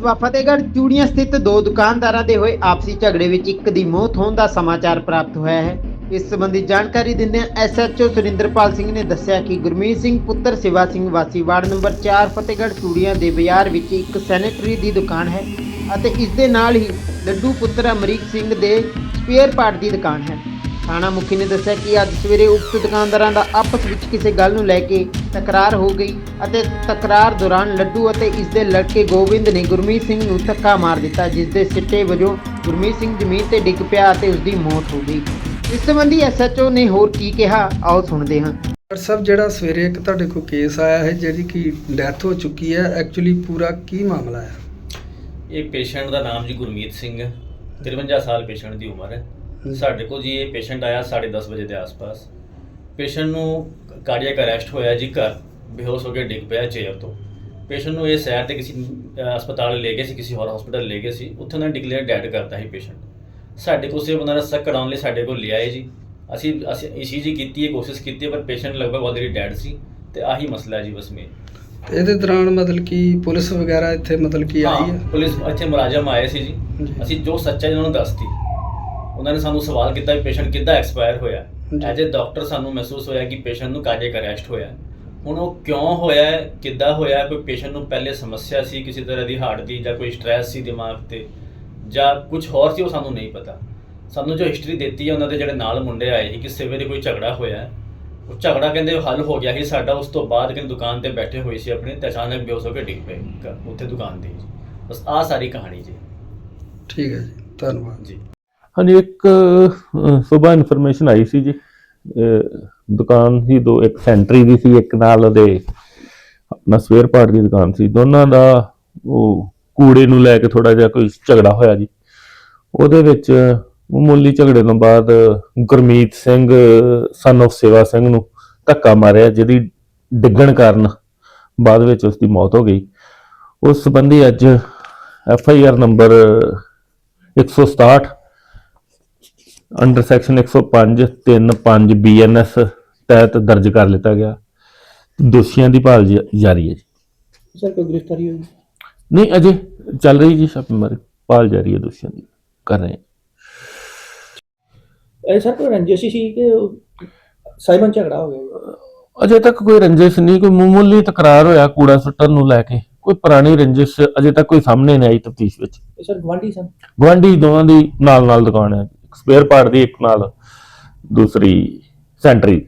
ਕਸਬਾ ਫਤਿਹਗੜ੍ਹ ਚੂੜੀਆਂ ਸਥਿਤ ਦੋ ਦੁਕਾਨਦਾਰਾਂ ਦੇ ਹੋਏ ਆਪਸੀ ਝਗੜੇ ਵਿੱਚ ਇੱਕ ਦੀ ਮੌਤ ਹੋਣ ਦਾ ਸਮਾਚਾਰ ਪ੍ਰਾਪਤ ਹੋਇਆ ਹੈ। ਇਸ ਸੰਬੰਧੀ ਜਾਣਕਾਰੀ ਦਿੰਦਿਆਂ ਐਸਐਚਓ ਸੁਰਿੰਦਰਪਾਲ ਸਿੰਘ ਨੇ ਦੱਸਿਆ ਕਿ ਗੁਰਮੀਤ ਸਿੰਘ, ਪੁੱਤਰ ਸਿਵਾ ਸਿੰਘ ਵਾਸੀ ਵਾਰਡ ਨੰਬਰ 4 ਫਤਿਹਗੜ੍ਹ ਚੂੜੀਆਂ ਦੇ ਬਾਜ਼ਾਰ ਵਿੱਚ ਇੱਕ ਸੈਨੇਟਰੀ ਦੀ ਦੁਕਾਨ ਹੈ ਅਤੇ ਇਸ ਦੇ ਨਾਲ ਹੀ ਲੱਡੂ ਪੁੱਤਰ ਅਮਰੀਕ ਸਿੰਘ ਦੇ ਸਪੇਅਰ ਪਾਰਟ ਦੀ ਦੁਕਾਨ ਹੈ। ਥਾਣਾ ਮੁਖੀ ਨੇ ਦੱਸਿਆ ਕਿ ਅੱਜ ਸਵੇਰੇ ਉਕਤ ਦੁਕਾਨਦਾਰਾਂ ਦਾ ਆਪਸ ਵਿੱਚ ਕਿਸੇ ਗੱਲ ਨੂੰ ਲੈ ਕੇ ਤਕਰਾਰ ਹੋ ਗਈ ਅਤੇ ਤਕਰਾਰ ਦੌਰਾਨ ਲੱਡੂ ਅਤੇ ਇਸ ਦੇ ਲੜਕੇ ਗੋਬਿੰਦ ਨੇ ਗੁਰਮੀਤ ਸਿੰਘ ਨੂੰ ਧੱਕਾ ਮਾਰ ਦਿੱਤਾ ਜਿਸ ਦੇ ਸਿੱਟੇ ਵਜੋਂ ਗੁਰਮੀਤ ਸਿੰਘ ਜ਼ਮੀਨ ਤੇ ਡਿੱਗ ਪਿਆ ਅਤੇ ਉਸ ਦੀ ਮੌਤ ਹੋ ਗਈ। ਇਸ ਸੰਬੰਧੀ ਐਸਐਚਓ ਨੇ ਹੋਰ ਕੀ ਕਿਹਾ ਆਓ ਸੁਣਦੇ ਹਾਂ। ਡਾਕਟਰ ਸਾਹਿਬ ਜਿਹੜਾ ਸਵੇਰੇ ਇੱਕ ਤੁਹਾਡੇ ਕੋਲ ਕੇਸ ਆਇਆ ਹੈ ਜਿਹੜੀ ਕਿ ਡੈਥ ਹੋ ਚੁੱਕੀ ਹੈ ਐਕਚੁਅਲੀ ਪੂਰਾ ਕੀ ਮਾਮਲਾ ਹੈ? ਇਹ ਪੇਸ਼ੈਂਟ ਦਾ ਨਾਮ ਜੀ ਗੁਰਮੀਤ ਸਿੰਘ ਹੈ। 53 ਸਾਲ ਪੇਸ਼ੈਂਟ ਦੀ ਉਮਰ ਹੈ। ਸਾਡੇ ਕੋਲ ਜੀ ਇਹ ਪੇਸ਼ੈਂਟ ਆਇਆ 10:30 ਵਜੇ ਦੇ ਆਸ-ਪਾਸ। ਪੇਸ਼ੈਂਟ ਨੂੰ ਕਾਰਡੀਅਕ ਅਰੈਸਟ ਹੋਇਆ ਜੀ ਘਰ ਬੇਹੋਸ਼ ਹੋ ਕੇ ਡਿੱਗ ਪਿਆ ਚੇਅਰ ਤੋਂ। ਪੇਸ਼ੈਂਟ ਨੂੰ ਇਹ ਸ਼ਹਿਰ ਦੇ ਕਿਸੇ ਹਸਪਤਾਲ ਲੈ ਗਏ ਸੀ ਕਿਸੇ ਹੋਰ ਹਸਪਤਾਲ ਲੈ ਗਏ ਸੀ। ਉੱਥੇ ਉਹਨਾਂ ਨੇ ਡਿਕਲੇਅਰ ਡੈਡ ਕਰਤਾ ਸੀ ਪੇਸ਼ੈਂਟ ਸਾਡੇ ਕੋਲ ਸੇ ਉਹਨਾਂ ਦਾ ਸੱਕ ਕਰਾਉਣ ਲਈ ਸਾਡੇ ਕੋਲ ਲਿਆਏ ਜੀ। ਅਸੀਂ ਅਸੀਂ ਈਸੀਜੀ ਕੀਤੀ ਹੈ ਕੋਸ਼ਿਸ਼ ਕੀਤੀ ਹੈ ਪਰ ਪੇਸ਼ੈਂਟ ਲਗਭਗ ਆਲਰੇਡੀ ਡੈਡ ਸੀ ਤੇ ਆਹੀ ਮਸਲਾ ਜੀ ਬਸ ਮੇਨ ਇਹਦੇ ਦੌਰਾਨ ਮਤਲਬ ਕਿ ਪੁਲਿਸ ਵਗੈਰਾ ਇੱਥੇ ਮਤਲਬ ਕਿ ਆਈ ਹਾਂ? ਪੁਲਿਸ ਇੱਥੇ ਮੁਲਾਜ਼ਮ ਆਏ ਸੀ ਜੀ। ਜੀ। ਅਸੀਂ ਜੋ ਸੱਚਾਈ ਉਹਨਾਂ ਨੂੰ ਦੱਸਤੀ। ਉਹਨਾਂ ਨੇ ਸਾਨੂੰ ਸਵਾਲ ਕੀਤਾ ਵੀ ਪੇਸ਼ੈਂਟ ਕਿੱਦਾਂ ਐਕਸਪਾਇਰ ਹੋਇਆ। ਐਜ ਅ ਡਾਕਟਰ ਸਾਨੂੰ ਮਹਿਸੂਸ ਹੋਇਆ ਕਿ ਪੇਸ਼ੈਂਟ ਨੂੰ ਕਾਰਡੀਅਕ ਅਰੈਸਟ ਹੋਇਆ ਹੁਣ ਉਹ ਕਿਉਂ ਹੋਇਆ ਹੈ, ਕਿੱਦਾਂ ਹੋਇਆ ਕੋਈ ਪੇਸ਼ੈਂਟ ਨੂੰ ਪਹਿਲੇ ਸਮੱਸਿਆ ਸੀ ਕਿਸੇ ਤਰ੍ਹਾਂ ਦੀ ਹਾਰਟ ਦੀ ਜਾਂ ਕੋਈ ਸਟ੍ਰੈਸ ਸੀ ਦਿਮਾਗ ਤੇ ਜਾਂ ਕੁਝ ਹੋਰ ਸੀ ਉਹ ਸਾਨੂੰ ਨਹੀਂ ਪਤਾ ਸਾਨੂੰ ਜੋ ਹਿਸਟਰੀ ਦਿੱਤੀ ਹੈ ਉਹਨਾਂ ਦੇ ਜਿਹੜੇ ਨਾਲ ਮੁੰਡੇ ਆਏ ਸੀ ਕਿ ਸਵੇਰੇ ਕੋਈ ਝਗੜਾ ਹੋਇਆ। ਉਹ ਝਗੜਾ ਕਹਿੰਦੇ ਹੱਲ ਹੋ ਗਿਆ ਸੀ ਸਾਡਾ ਉਸ ਤੋਂ ਬਾਅਦ ਕਿ ਦੁਕਾਨ ਤੇ ਬੈਠੇ ਹੋਏ ਸੀ ਆਪਣੇ ਤੇ ਅਚਾਨਕ ਬੇਹੋਸ਼ ਹੋ ਕੇ ਡਿੱਗ ਪਏ ਉੱਥੇ ਦੁਕਾਨ ਤੇ। ਬਸ ਆਹ ਸਾਰੀ ਕਹਾਣੀ ਜੀ ਠੀਕ ਹੈ ਜੀ ਧੰਨਵਾਦ ਜੀ ਹਾਂਜੀ, ਇੱਕ ਸਵੇਰ ਇਨਫੋਰਮੇਸ਼ਨ ਆਈ ਸੀ ਜੀ। ਦੁਕਾਨ ਸੀ, ਦੋ, ਇੱਕ ਸੈਂਟਰੀ ਦੀ ਸੀ, ਇੱਕ ਨਾਲ ਉਹਦੇ ਆਪਣਾ ਸਵੇਅਰ ਪਾਰਟ ਦੀ ਦੁਕਾਨ ਸੀ। ਦੋਨਾਂ ਦਾ ਉਹ ਕੂੜੇ ਨੂੰ ਲੈ ਕੇ ਥੋੜਾ ਜਿਹਾ ਕੋਈ ਝਗੜਾ ਹੋਇਆ ਜੀ। ਉਹਦੇ ਵਿੱਚ ਮਾਮੂਲੀ ਝਗੜੇ ਤੋਂ ਬਾਅਦ ਗੁਰਮੀਤ ਸਿੰਘ ਸਨ of ਸੇਵਾ ਸਿੰਘ ਨੂੰ ਧੱਕਾ ਮਾਰਿਆ, ਜਿਹਦੀ ਡਿੱਗਣ ਕਾਰਨ ਬਾਅਦ ਵਿੱਚ ਉਸ ਦੀ ਮੌਤ ਹੋ ਗਈ। ਉਸ ਸੰਬੰਧੀ ਅੱਜ F I R number 167 under section 105 35 BNS ਤਹਿਤ ਦਰਜ ਕਰ ਲਿੱਤਾ ਗਿਆ। ਦੋਸ਼ੀਆਂ ਦੀ ਭਾਲ ਜ- ਜਾਰੀ ਹੈ ਜੀ। ਸਰ ਕੋਈ ਗ੍ਰਿਫਤਾਰੀ ਹੋਈ? ਨਹੀਂ ਅਜੇ ਚੱਲ ਰਹੀ ਜੀ ਛਾਪੇਮਾਰੀ ਭਾਲ ਜਾਰੀ ਹੈ ਦੋਸ਼ੀਆਂ ਦੀ ਕਰ ਰਹੇ ਹਾਂ। ਇਹ ਸਰ ਕੋਈ ਰੰਜਿਸ਼ ਸੀ ਕਿ ਸਾਈਮਨ ਝਗੜਾ ਹੋ ਗਿਆ? ਅਜੇ ਤੱਕ ਕੋਈ ਰੰਜਿਸ਼ ਨਹੀਂ ਕੋਈ ਮਾਮੂਲੀ ਤਕਰਾਰ ਹੋਇਆ ਕੂੜਾ ਸੁੱਟਣ ਨੂੰ ਲੈ ਕੇ। ਕੋਈ ਪੁਰਾਣੀ ਰੰਜਿਸ਼ ਅਜੇ ਤੱਕ ਕੋਈ ਸਾਹਮਣੇ ਨਹੀਂ ਆਈ ਤਫਤੀਸ਼ ਵਿੱਚ। ਇਹ ਸਰ ਗਵਾਂਢੀ ਸਨ? ਗੁਆਂਢੀ ਦੋਵਾਂ ਦੀ ਨਾਲ ਨਾਲ ਦੁਕਾਨ ਹੈ। ਸਪੇਅਰ ਪਾਰਟ ਦੀ ਇੱਕ ਨਾਲ ਦੂਸਰੀ ਸੈਂਟਰੀ